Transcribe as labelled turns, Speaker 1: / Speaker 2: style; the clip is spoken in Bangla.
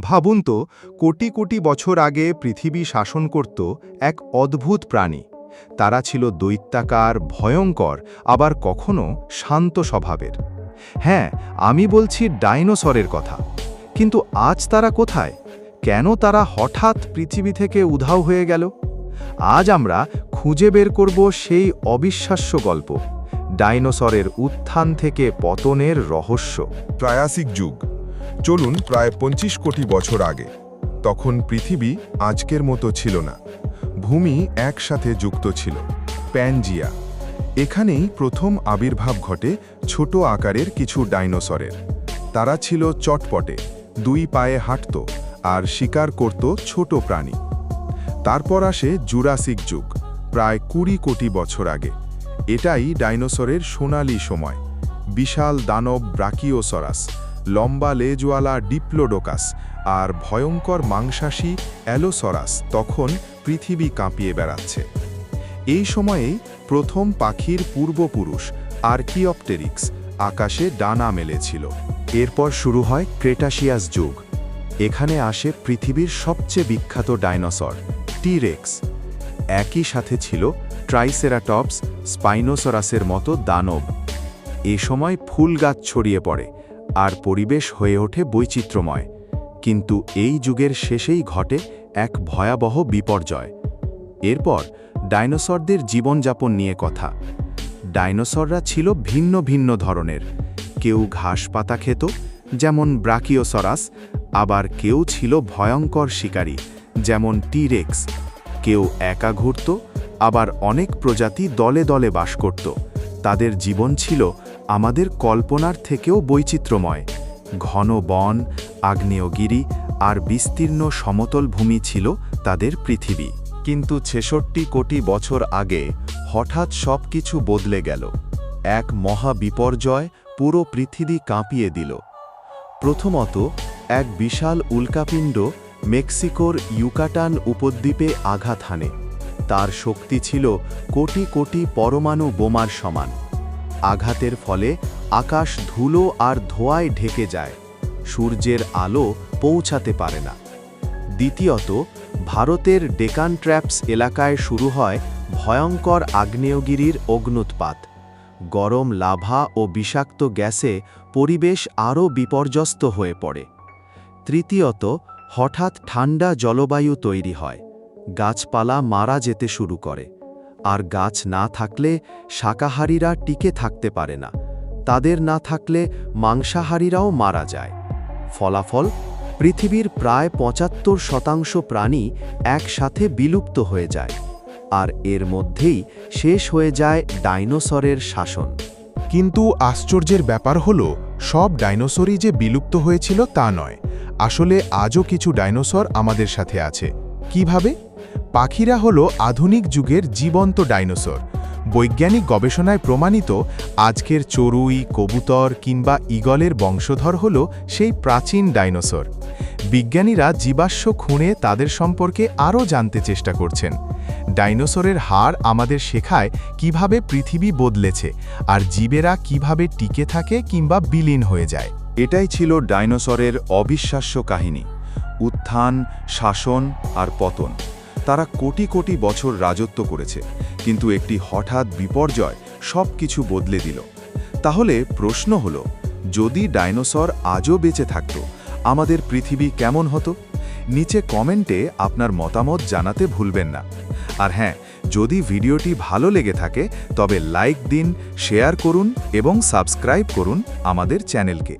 Speaker 1: ভাবুন তো, কোটি কোটি বছর আগে পৃথিবী শাসন করত এক অদ্ভুত প্রাণী। তারা ছিল দৈত্যাকার, ভয়ঙ্কর, আবার কখনো শান্ত স্বভাবের। হ্যাঁ আমি বলছি ডাইনোসরের কথা। কিন্তু আজ তারা কোথায়? কেন তারা হঠাৎ পৃথিবী থেকে উধাও হয়ে গেল? আজ আমরা খুঁজে বের করব সেই অবিশ্বাস্য গল্প, ডাইনোসরের উত্থান থেকে পতনের রহস্য।
Speaker 2: ট্রায়াসিক যুগ। চলুন প্রায় পঁচিশ কোটি বছর আগে। তখন পৃথিবী আজকের মতো ছিল না। ভূমি একসাথে যুক্ত ছিল। প্যানজিয়া। এখানেই প্রথম আবির্ভাব ঘটে ছোট আকারের কিছু ডাইনোসরের। তারা ছিল চটপটে, দুই পায়ে হাঁটত আর শিকার করত ছোট প্রাণী। তারপর আসে জুরাসিক যুগ, প্রায় কুড়ি কোটি বছর আগে। এটাই ডাইনোসরের সোনালি সময়, বিশাল দানব ব্রাকিওসরাস লম্বা লেজওয়ালা ডিপ্লোডোকাস আর ভয়ঙ্কর মাংসাশী অ্যালোসরাস তখন পৃথিবী কাঁপিয়ে বেড়াচ্ছে। এই সময়েই প্রথম পাখির পূর্বপুরুষ আর্কিঅপটেরিক্স আকাশে ডানা মেলেছিল।
Speaker 1: এরপর শুরু হয় ক্রেটাশিয়াস যুগ। এখানে আসে পৃথিবীর সবচেয়ে বিখ্যাত ডাইনোসর, টিরেক্স। একই সাথে ছিল ট্রাইসেরাটপস, স্পাইনোসরাসের মতো দানব। এ সময় ফুল গাছ ছড়িয়ে পড়ে আর পরিবেশ হয়ে ওঠে বৈচিত্র্যময়। কিন্তু এই যুগের শেষেই ঘটে এক ভয়াবহ বিপর্যয়। এরপর ডাইনোসরদের জীবনযাপন নিয়ে কথা। ডাইনোসররা ছিল ভিন্ন ভিন্ন ধরনের। কেউ ঘাস পাতা খেত, যেমন ব্রাকিওসরাস, আবার কেউ ছিল ভয়ঙ্কর শিকারী, যেমন টিরেক্স। কেউ একা ঘুরত, আবার অনেক প্রজাতি দলে দলে বাস করত। তাদের জীবন ছিল আমাদের কল্পনার থেকেও বৈচিত্র্যময়। ঘন বন, আগ্নেয়গিরি আর বিস্তীর্ণ সমতল ভূমি ছিল তাদের পৃথিবী। কিন্তু ছেষট্টি কোটি বছর আগে হঠাৎ সব কিছু বদলে গেল। এক মহা বিপর্যয় পুরো পৃথিবী কাঁপিয়ে দিল। প্রথমত, এক বিশাল উল্কাপিণ্ড মেক্সিকোর ইউকাটান উপদ্বীপে আঘাত হানে। তার শক্তি ছিল কোটি কোটি পরমাণু বোমার সমান। আঘাতের ফলে আকাশ ধুলো আর ধোঁয়ায় ঢেকে যায়। সূর্যের আলো পৌঁছাতে পারে না। দ্বিতীয়ত, ভারতের ডেকান ট্র্যাপস এলাকায় শুরু হয় ভয়ঙ্কর আগ্নেয়গিরির অগ্নুৎপাত। গরম লাভা ও বিষাক্ত গ্যাসে পরিবেশ আরও বিপর্যস্ত হয়ে পড়ে। তৃতীয়ত, হঠাৎ ঠান্ডা জলবায়ু তৈরি হয়। গাছপালা মারা যেতে শুরু করে। আর গাছ না থাকলে শাকাহারীরা টিকে থাকতে পারে না। তাদের না থাকলে মাংসাহারীরাও মারা যায়। ফলাফল, পৃথিবীর প্রায় পঁচাত্তর শতাংশ প্রাণী একসাথে বিলুপ্ত হয়ে যায়, আর এর মধ্যেই শেষ হয়ে যায় ডাইনোসরের শাসন।
Speaker 2: কিন্তু আশ্চর্যের ব্যাপার হল, সব ডাইনোসরই যে বিলুপ্ত হয়েছিল তা নয়। আসলে আজও কিছু ডাইনোসর আমাদের সাথে আছে। কীভাবে? পাখিরা হলো আধুনিক যুগের জীবন্ত ডাইনোসর। বৈজ্ঞানিক গবেষণায় প্রমাণিত আজকের চড়ুই, কবুতর কিংবা ইগলের বংশধর হল সেই প্রাচীন ডাইনোসর। বিজ্ঞানীরা জীবাশ্ম খুঁড়ে তাদের সম্পর্কে আরও জানতে চেষ্টা করছেন। ডাইনোসরের হার আমাদের শেখায় কীভাবে পৃথিবী বদলেছে আর জীবেরা কীভাবে টিকে থাকে কিংবা বিলীন হয়ে যায়।
Speaker 1: এটাই ছিল ডাইনোসরের অবিশ্বাস্য কাহিনী। উত্থান, শাসন আর পতন। তারা কোটি কোটি বছর রাজত্ব করেছে, কিন্তু একটি হঠাৎ বিপর্যয় সব কিছু বদলে দিল। তাহলে প্রশ্ন হল, যদি ডাইনোসর আজও বেঁচে থাকত, আমাদের পৃথিবী কেমন হতো? নিচে কমেন্টে আপনার মতামত জানাতে ভুলবেন না। আর হ্যাঁ যদি ভিডিওটি ভালো লেগে থাকে, তবে লাইক দিন, শেয়ার করুন এবং সাবস্ক্রাইব করুন আমাদের চ্যানেলকে।